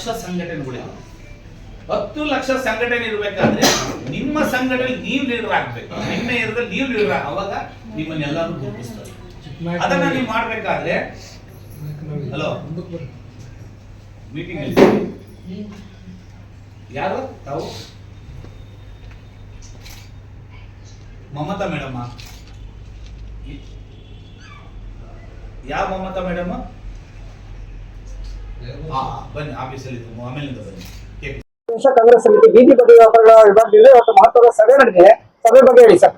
ಲಕ್ಷ ಸಂಘಟನೆಗಳಿವೆ. ಹತ್ತು ಲಕ್ಷ ಸಂಘಟನೆ ಇರ್ಬೇಕಾದ್ರೆ ನಿಮ್ಮ ಸಂಘಟನೆ ನೀವು ಲೀಡರ್ ಆಗ್ಬೇಕು. ನಿಮ್ಮ ಏರಿಯಾದಲ್ಲಿ ನೀವು ಲೀಡರ್ ಅವಾಗ ನಿಮ್ಮನ್ನೆಲ್ಲರೂ ಗುರುತಿಸ್ತಾರೆ. ಅದನ್ನ ನೀವು ಮಾಡ್ಬೇಕಾದ್ರೆ ಹಲೋ? ಮೀಟಿಂಗ್ ಯಾರು? ತಾವು? ಮಮತಾ ಮೇಡಮ್ಮ ಯಾವ ಮಮತಾ ಮೇಡಮ್? ಬನ್ನಿ ಆಫೀಸಲ್ಲಿ ಇದ್ದು ಆಮೇಲಿಂದ ಬನ್ನಿ. ಕಾಂಗ್ರೆಸ್ ಸಮಿತಿ ಬೀದಿ ಬದಿ ವ್ಯಾಪಾರಗಳ ವಿಭಾಗದಿಂದ ಇವತ್ತು ಮಹತ್ವದ ಸಭೆ ನಡೆದಿದೆ. ಸಭೆ ಬಗ್ಗೆ ಹೇಳಿ ಸರ್.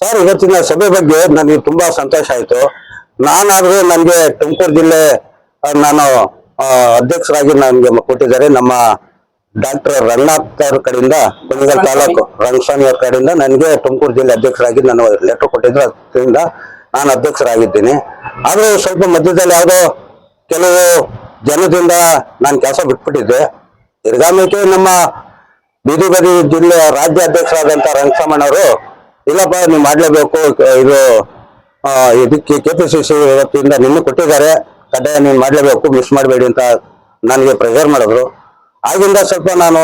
ಸರ್ ಇವತ್ತಿನ ಸಭೆ ಬಗ್ಗೆ ನನಗೆ ತುಂಬಾ ಸಂತೋಷ ಆಯ್ತು. ನಾನಾದ್ರೂ ನನಗೆ ತುಮಕೂರು ಜಿಲ್ಲೆ ನಾನು ಅಧ್ಯಕ್ಷರಾಗಿ ನನಗೆ ಕೊಟ್ಟಿದ್ದಾರೆ ನಮ್ಮ ಡಾಕ್ಟರ್ ರಂಗನಾಥ್ ಅವ್ರ ಕಡೆಯಿಂದ ಕುಣಿಗಲ್ ತಾಲೂಕು ರಂಗಸ್ವಾಮಿ ಅವ್ರ ಕಡೆಯಿಂದ ನನಗೆ ತುಮಕೂರು ಜಿಲ್ಲೆ ಅಧ್ಯಕ್ಷರಾಗಿ ನಾನು ಲೆಟರ್ ಕೊಟ್ಟಿದ್ರು. ಅದರಿಂದ ನಾನು ಅಧ್ಯಕ್ಷರಾಗಿದ್ದೀನಿ. ಆದ್ರೂ ಸ್ವಲ್ಪ ಮಧ್ಯದಲ್ಲಿ ಯಾವುದೋ ಕೆಲವು ಜನದಿಂದ ನಾನು ಕೆಲಸ ಬಿಟ್ಬಿಟ್ಟಿದ್ದೆ. ತಿರ್ಗಾಮಕ್ಕೆ ನಮ್ಮ ಬೀದಿ ಬದಿ ಜಿಲ್ಲೆ ರಾಜ್ಯ ಅಧ್ಯಕ್ಷರಾದಂತ ರಂಗಸ್ವಾಮಣ್ಣವರು ಇಲ್ಲಪ್ಪ, ನೀವು ಮಾಡಲೇಬೇಕು, ಇದು ಇದಕ್ಕೆ ಕೆ ಪಿ ಸಿ ಸಿ ವತಿಯಿಂದ ನಿನ್ನ ಕೊಟ್ಟಿದ್ದಾರೆ, ಕಡ್ಡಾಯ ನೀನು ಮಾಡಲೇಬೇಕು, ಮಿಸ್ ಮಾಡಬೇಡಿ ಅಂತ ನನಗೆ ಪ್ರೆಷರ್ ಮಾಡಿದ್ರು. ಆಗಿಂದ ಸ್ವಲ್ಪ ನಾನು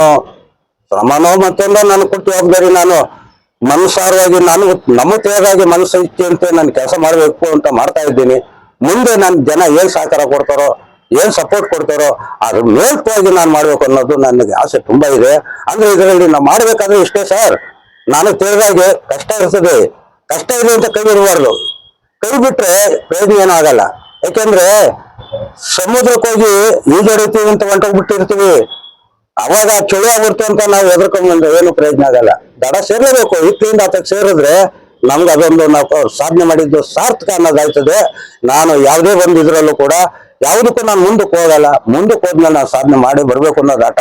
ಶ್ರಮನೋ ಮತ್ತೊಂದು ನಾನು ಕೊಟ್ಟು ಜವಾಬ್ದಾರಿ ನಾನು ಮನಸಾರವಾಗಿ ನಾನು ನಮ್ಮ ತೇಗಾಗಿ ಮನಸ್ಸು ಅಂತ ನಾನು ಕೆಲಸ ಮಾಡಬೇಕು ಅಂತ ಮಾಡ್ತಾ ಇದ್ದೀನಿ. ಮುಂದೆ ನಾನು ಜನ ಏನು ಸಹಕಾರ ಕೊಡ್ತಾರೋ ಏನ್ ಸಪೋರ್ಟ್ ಕೊಡ್ತಾರೋ ಅದ್ರ ಮೇಲ್ಪಾಗಿ ನಾನು ಮಾಡ್ಬೇಕು ಅನ್ನೋದು ನನಗೆ ಆಸೆ ತುಂಬಾ ಇದೆ. ಅಂದ್ರೆ ಇದರಲ್ಲಿ ನಾವು ಮಾಡ್ಬೇಕಾದ್ರೆ ಇಷ್ಟೇ ಸರ್. ನಾನು ತಿಳಿದಾಗೆ ಕಷ್ಟ ಇರ್ತದೆ ಕಷ್ಟ ಇದೆ ಅಂತ ಕೈ ಇರಬಾರ್ದು. ಕೈ ಬಿಟ್ರೆ ಪ್ರಯೋಜನ ಏನೂ ಆಗಲ್ಲ. ಯಾಕೆಂದ್ರೆ ಸಮುದ್ರಕ್ಕೆ ಹೋಗಿ ಈಜಾಡಿತೀವಿ ಅಂತ ಹೊಂಟೋಗ್ಬಿಟ್ಟಿರ್ತೀವಿ. ಅವಾಗ ಚಳಿ ಆಗ್ಬಿಡ್ತು ಅಂತ ನಾವು ಎದ್ರಕೊಂಡ್ಬಂದ್ರೆ ಏನು ಪ್ರಯೋಜನ ಆಗಲ್ಲ. ದಡ ಸೇರಲೇಬೇಕು. ಇತ್ತಿಂದ ಆತಕ್ಕೆ ಸೇರಿದ್ರೆ ನಮ್ಗೆ ಅದೊಂದು ನಾವು ಸಾಧನೆ ಮಾಡಿದ್ದು ಸಾರ್ಥಕ ಅನ್ನೋದಾಯ್ತದೆ. ನಾನು ಯಾವುದೇ ಒಂದು ಇದರಲ್ಲೂ ಕೂಡ ಯಾವುದಕ್ಕೂ ನಾನು ಮುಂದಕ್ಕೆ ಹೋಗಲ್ಲ. ಮುಂದಕ್ಕೆ ಹೋದ್ಮೇಲೆ ನಾನು ಸಾಧನೆ ಮಾಡಿ ಬರಬೇಕು ಅನ್ನೋದು ಹಠ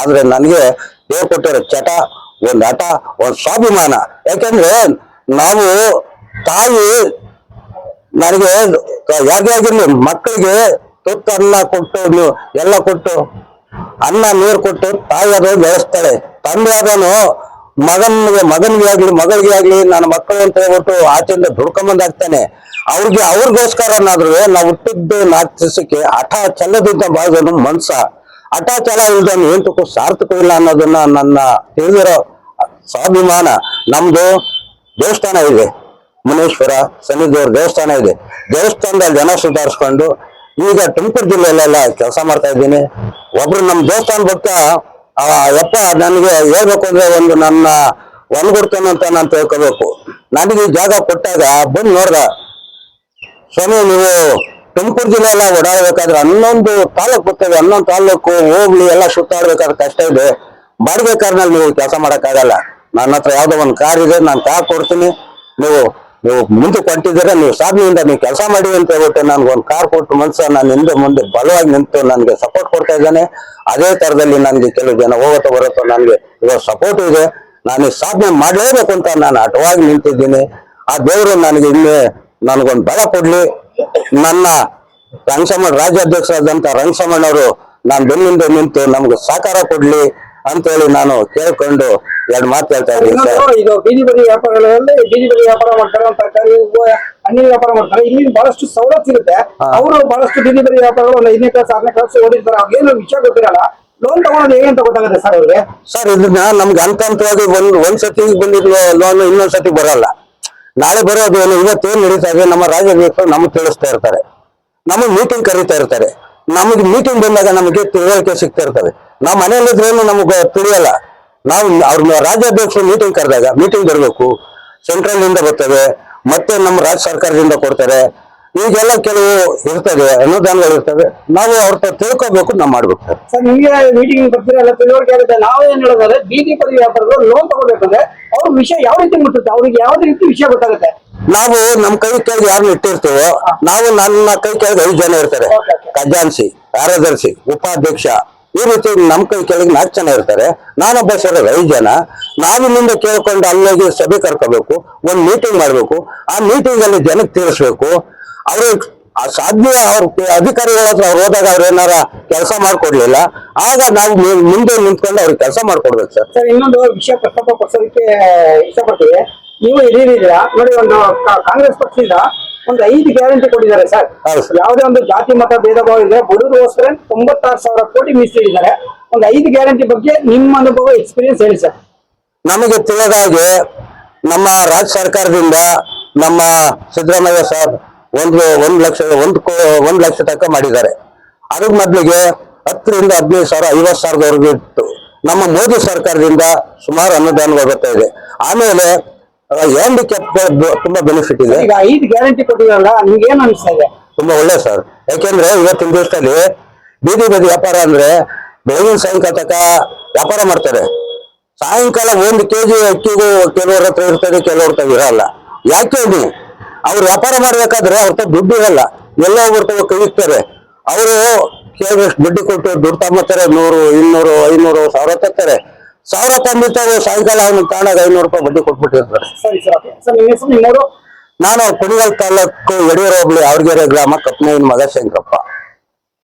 ಆದರೆ ನನಗೆ ದೇವ್ರು ಕೊಟ್ಟಿರೋ ಚಟ, ಒಂದು ಆಟ ಒಂದು ಸ್ವಾಭಿಮಾನ. ಯಾಕೆಂದ್ರೆ ನಾವು ತಾಯಿ ನನಗೆ ಯಾಕೆ ಆಗಿರ್ಲಿ, ಮಕ್ಕಳಿಗೆ ತುತ್ತ ಅನ್ನ ಕೊಟ್ಟು ಎಲ್ಲ ಕೊಟ್ಟು, ಅನ್ನ ನೀರು ಕೊಟ್ಟು ತಾಯಿ ಅದನ್ನು ಬೆಳೆಸ್ತಾಳೆ. ತಂದೆ ಅದನ್ನು ಮಗನಿಗೆ, ಮಗನ್ಗೆ ಆಗ್ಲಿ, ಮಗಳಿಗೆ ಆಗ್ಲಿ, ನನ್ನ ಮಕ್ಕಳು ಅಂತ ಹೇಳ್ಬಿಟ್ಟು ಆಚೆಯಿಂದ ದುಡ್ಕೊಂಬಂದಾಗ್ತಾನೆ ಅವ್ರಿಗೆ ಅವ್ರಿಗೆ ಅವ್ರಿಗೋಸ್ಕರನಾದ್ರೂ ನಾವು ಹುಟ್ಟಿದ್ದು ನಾಲ್ಕು ದಿವಸಕ್ಕೆ ಹಠ ಚಲ್ಲದಿದ್ದ ಬಾಳ್ದನು ಮನ್ಸ. ಹಠ ಛಲ ಇಲ್ದನ್ನು ಸಾರ್ಥಕ ಇಲ್ಲ ಅನ್ನೋದನ್ನ ನನ್ನ ತಿಳಿದಿರೋ ಸ್ವಾಭಿಮಾನ. ನಮ್ದು ದೇವಸ್ಥಾನ ಇದೆ. ಮುನೇಶ್ವರ ಸನ್ನಿದೇವ್ರ ದೇವಸ್ಥಾನ ಇದೆ. ದೇವಸ್ಥಾನದಲ್ಲಿ ಜನ ಸುಧಾರಿಸ್ಕೊಂಡು ಈಗ ತುಮಕೂರು ಜಿಲ್ಲೆಯಲ್ಲೆಲ್ಲ ಕೆಲಸ ಮಾಡ್ತಾ ಇದ್ದೀನಿ. ಒಬ್ರು ನಮ್ಮ ದೇವಸ್ಥಾನ ಭಕ್ತ ಯಪ್ಪ, ನನಗೆ ಹೇಳ್ಬೇಕು ಅಂದ್ರೆ ಒಂದು ನನ್ನ ಒನ್ಗೊಡ್ತಾನೆ ಅಂತ ನಾನು ತಿಳ್ಕೋಬೇಕು. ನನಗೆ ಜಾಗ ಕೊಟ್ಟಾಗ ಬಂದು ನೋಡ್ದ, ಸ್ವಾಮಿ, ನೀವು ತುಮಕೂರು ಜಿಲ್ಲೆ ಎಲ್ಲ ಓಡಾಡ್ಬೇಕಾದ್ರೆ ಹನ್ನೊಂದು ತಾಲೂಕು ಬರ್ತೇವೆ ಹನ್ನೊಂದು ತಾಲೂಕು ಹೋಗ್ಲಿ ಎಲ್ಲ ಸುತ್ತಾಡ್ಬೇಕಾದ್ರೆ ಕಷ್ಟ ಇದೆ. ಬಾಡಿಗೆ ನೀವು ಕೆಲಸ ಮಾಡಕ್ಕಾಗಲ್ಲ. ನನ್ನ ಹತ್ರ ಯಾವುದೋ ಒಂದು ಕಾರ್ ಇದೆ, ನಾನು ಕಾರ್ ಕೊಡ್ತೀನಿ. ನೀವು ನೀವು ಮುಂದೆ ಕೊಟ್ಟಿದ್ದೀರಾ, ನೀವು ಸಾಧನೆಯಿಂದ ನೀವು ಕೆಲಸ ಮಾಡಿ ಅಂತ ಹೇಳ್ಬಿಟ್ಟು ನನ್ಗೆ ಒಂದು ಕಾರ್ ಕೊಟ್ಟು ಮನ್ಸ ನಾನು ಹಿಂದೆ ಮುಂದೆ ಬಲವಾಗಿ ನಿಂತು ನನಗೆ ಸಪೋರ್ಟ್ ಕೊಡ್ತಾ ಇದ್ದಾನೆ. ಅದೇ ತರದಲ್ಲಿ ನನಗೆ ಕೆಲವು ಜನ ಹೋಗುತ್ತೋ ಬರುತ್ತೋ ನನಗೆ ಇವಾಗ ಸಪೋರ್ಟ್ ಇದೆ. ನಾನು ಈ ಸಾಧನೆ ಮಾಡಲೇಬೇಕು ಅಂತ ನಾನು ಅಟವಾಗಿ ನಿಂತಿದ್ದೀನಿ. ಆ ದೇವರು ನನಗೆ ಇನ್ನೇ ನನಗೊಂದು ಬಲ ಕೊಡ್ಲಿ. ನನ್ನ ರಂಗಸಮಣ ರಾಜ್ಯಾಧ್ಯಕ್ಷರಾದಂತ ರಂಗಸಮಣ್ಣವರು ನಾನು ಬೆನ್ನಿಂದ ನಿಂತು ನಮ್ಗೆ ಸಹಕಾರ ಕೊಡ್ಲಿ. ಅಂತೇಳಿ ನಾನು ಕೇಳ್ಕೊಂಡು ಎರಡು ಮಾತು ಹೇಳ್ತಾ ಇದ್ದೀನಿ ಸರ್. ಇದು ಬೀದಿ ಬದಿ ವ್ಯಾಪಾರಗಳಲ್ಲಿ ಬೀದಿ ಬದಿ ವ್ಯಾಪಾರ ಮಾಡ್ತಾರೆ ಅಂತ ತರಕಾರಿ ಹಣ್ಣಿನ ವ್ಯಾಪಾರ ಮಾಡ್ತಾರೆ. ಇಲ್ಲಿ ಬಹಳಷ್ಟು ಸವಲತ್ತು ಇರುತ್ತೆ. ಅವರು ಬಹಳಷ್ಟು ಬೀದಿ ಬದಿ ವ್ಯಾಪಾರಗಳು ಒಂದು ಐದನೇ ಕ್ಲಾಸ್ ಆರನೇ ಕ್ಲಾಸ್ ಓದಿರ್ತಾರೆ. ಅವ್ರಿಗೇನು ವಿಷಯ ಗೊತ್ತಿರಲ್ಲ. ಲೋನ್ ತಗೊಂಡು ಹೇಗೆ ಅಂತ ಗೊತ್ತಾಗುತ್ತೆ ಸರ್ ಅವ್ರಿಗೆ? ಸರ್ ಇದನ್ನ ನಮ್ಗೆ ಹಂತ ಹಂತವಾಗಿ ಒಂದ್ ಒಂದ್ ಸತಿ ಬಂದಿರುವ ಲೋನ್ ಇನ್ನೊಂದ್ ಸತಿ ಬರಲ್ಲ. ನಾಳೆ ಬರೋದು ಏನು ಇವತ್ತೇನ್ ನಡೀತಾ ಇದೆ ನಮ್ಮ ರಾಜ್ಯ ನಮಗೆ ತಿಳಿಸ್ತಾ ಇರ್ತಾರೆ. ನಮ್ಮ ಮೀಟಿಂಗ್ ಕರೀತಾ ಇರ್ತಾರೆ. ನಮಗೆ ಮೀಟಿಂಗ್ ಬಂದಾಗ ನಮಗೆ ತಿಳುವಳಿಕೆ ಸಿಗ್ತಾ ಇರ್ತದೆ. ನಾವು ಮನೆಯಲ್ಲಿದ್ರೇನು ನಮಗೆ ತಿಳಿಯಲ್ಲ. ನಾವು ಅವ್ರ ರಾಜ್ಯಾಧ್ಯಕ್ಷರು ಮೀಟಿಂಗ್ ಕರೆದಾಗ ಮೀಟಿಂಗ್ ಬರಬೇಕು ಸೆಂಟ್ರಲ್ ಬರ್ತವೆ ಮತ್ತೆ ನಮ್ಮ ರಾಜ್ಯ ಸರ್ಕಾರದಿಂದ ಕೊಡ್ತಾರೆ. ಈಗೆಲ್ಲ ಕೆಲವು ಇರ್ತದೆ, ಅನುದಾನಗಳು ಇರ್ತವೆ. ನಾವು ಅವ್ರ ತಿಳ್ಕೋಬೇಕು, ನಾವು ಮಾಡ್ಬೇಕು. ಸರ್ ಮೀಟಿಂಗ್ ಬರ್ತೀರಲ್ಲ ನಾವು ಹೇಳೋದಾದ್ರೆ ಬೀದಿ ಪದವಿ ವ್ಯಾಪಾರಗಳು ಲೋನ್ ತಗೋಬೇಕಂದ್ರೆ ಅವ್ರ ವಿಷಯ ಯಾವ ರೀತಿ ಮುಟ್ಟುತ್ತೆ ಅವ್ರಿಗೆ ಯಾವ ರೀತಿ ವಿಷಯ ಗೊತ್ತಾಗುತ್ತೆ? ನಾವು ನಮ್ ಕೈ ಕೆಳಗೆ ಯಾರನ್ನ ಇಟ್ಟಿರ್ತೇವೋ, ನಾವು ನನ್ನ ಕೈ ಕೆಳಗೆ ಐದು ಜನ ಇರ್ತಾರೆ. ಖಜಾನ್ಸಿ ಕಾರ್ಯದರ್ಶಿ ಉಪಾಧ್ಯಕ್ಷ, ಈ ರೀತಿ ನಮ್ ಕೈ ಕೆಳಗೆ ನಾಲ್ಕು ಜನ ಇರ್ತಾರೆ. ನಾನೊಬ್ಬ ಸರ್ ಐದು ಜನ. ನಾವು ಮುಂದೆ ಕೇಳ್ಕೊಂಡು ಅಲ್ಲಿಗೆ ಸಭೆ ಕರ್ಕೋಬೇಕು, ಒಂದ್ ಮೀಟಿಂಗ್ ಮಾಡ್ಬೇಕು. ಆ ಮೀಟಿಂಗ್ ಅಲ್ಲಿ ಜನಕ್ಕೆ ತಿಳಿಸ್ಬೇಕು. ಅವ್ರ ಸಾಧ್ಯ, ಅವ್ರ ಅಧಿಕಾರಿಗಳ ಹತ್ರ ಅವ್ರು ಹೋದಾಗ ಅವ್ರು ಏನಾರ ಕೆಲಸ ಮಾಡ್ಕೊಡ್ಲಿಲ್ಲ. ಆಗ ನಾವು ಮುಂದೆ ನಿಂತ್ಕೊಂಡು ಅವ್ರಿಗೆ ಕೆಲಸ ಮಾಡ್ಕೊಡ್ಬೇಕು ಸರ್. ಸರ್, ಇನ್ನೊಂದು ವಿಷಯ ಪ್ರಸ್ತಾಪ ಪಡಿಸೋದಕ್ಕೆ ಇಷ್ಟಪಡ್ತೀವಿ ನೀವು ಹಿರಿಯರಿದ್ದೀರಾ ನೋಡಿ ಒಂದು ಕಾಂಗ್ರೆಸ್ ಪಕ್ಷದಿಂದ ಒಂದು ಐದು ಗ್ಯಾರಂಟಿ ಕೊಟ್ಟಿದ್ದಾರೆ ಸರ್. ಯಾವುದೇ ಒಂದು ಜಾತಿ ಮತ ಭೇದ ಭಾವ ಇದೆ ಬಡವರಿಗೋಸ್ಕರ ತೊಂಬತ್ತಾರು ಸಾವಿರ ಕೋಟಿ ಮೀಸಲಿದ್ದಾರೆ ಒಂದು ಐದು ಗ್ಯಾರಂಟಿ ಬಗ್ಗೆ ನಿಮ್ಮ ಅನುಭವ ಎಕ್ಸ್ಪೀರಿಯನ್ಸ್ ಹೇಳಿ ಸರ್. ನಮಗೆ ತಿಳಿದ ಹಾಗೆ ನಮ್ಮ ರಾಜ್ಯ ಸರ್ಕಾರದಿಂದ ನಮ್ಮ ಸಿದ್ದರಾಮಯ್ಯ ಸರ್ ಒಂದು ಒಂದು ಲಕ್ಷ ಒಂದು ಒಂದು ಲಕ್ಷ ತನಕ ಮಾಡಿದ್ದಾರೆ. ಅದ್ರ ಮೊದಲಿಗೆ ಹತ್ತರಿಂದ ಹದಿನೈದು ಸಾವಿರ ಐವತ್ತು ಸಾವಿರದವರೆಗೂ ಇತ್ತು. ನಮ್ಮ ಮೋದಿ ಸರ್ಕಾರದಿಂದ ಸುಮಾರು ಅನುದಾನಗಳು ಬರ್ತಾ ಇದೆ. ಆಮೇಲೆ ಹ್ಯಾಂಡಿಕ್ಯಾಪ್ ತುಂಬಾ ಬೆನಿಫಿಟ್ ಇದೆ. ಈಗ ಐದು ಗ್ಯಾರಂಟಿ ಕೊಟ್ಟಿದ್ರಲ್ಲ ನಿಮ್ಗೆ ಏನ್ ಅನಿಸ್ತಾ ಇದೆ? ತುಂಬಾ ಒಳ್ಳೆ ಸರ್ ಯಾಕೆಂದ್ರೆ ಇವತ್ತಿನ ದಿವಸದಲ್ಲಿ ಬೀದಿ ಬದಿ ವ್ಯಾಪಾರ ಅಂದ್ರೆ ಬೆಳಗಿನ ಸಾಯಂಕಾಲ ತನಕ ವ್ಯಾಪಾರ ಮಾಡ್ತಾರೆ. ಸಾಯಂಕಾಲ ಒಂದು ಕೆಜಿ ಅಕ್ಕಿಗೂ ಕೆಲವ್ರ ಹತ್ರ ಇರ್ತದೆ ಕೆಲವ್ರ ಹತ್ರ ಇರಲ್ಲ. ಯಾಕೆ ಹೇಳಿ? ಅವ್ರು ವ್ಯಾಪಾರ ಮಾಡ್ಬೇಕಾದ್ರೆ ಅವ್ರ ಹತ್ರ ದುಡ್ಡು ಇರಲ್ಲ. ಎಲ್ಲ ಬರ್ತಾವೆ ಕಳಿಸ್ತಾರೆ ಅವರು ಕೇಳಿದಷ್ಟು ದುಡ್ಡು ಕೊಟ್ಟು ದುಡ್ಡು ತಗೊಂಬತ್ತಾರೆ ನೂರು ಇನ್ನೂರು ಐನೂರು ಸಾವಿರ ತರ್ತಾರೆ. ಸಾವಿರ ತಂದಿರ್ತಾರೆ ಸಾಯಂಕಾಲ ಅವ್ನಿಗೆ ತಾಣಾಗ ಐನೂರು ರೂಪಾಯಿ ಬಡ್ಡಿ ಕೊಟ್ಬಿಟ್ಟಿರ್ತಾರೆ. ನಾನು ಕುಣಿಗಲ್ ತಾಲೂಕು ಯಡಿಯೂರು ಹೋಗ್ಲಿ ಅವ್ರಿಗೆರೆ ಗ್ರಾಮ ಕಪ್ಪನ ಮಗ ಶಂಕರಪ್ಪ.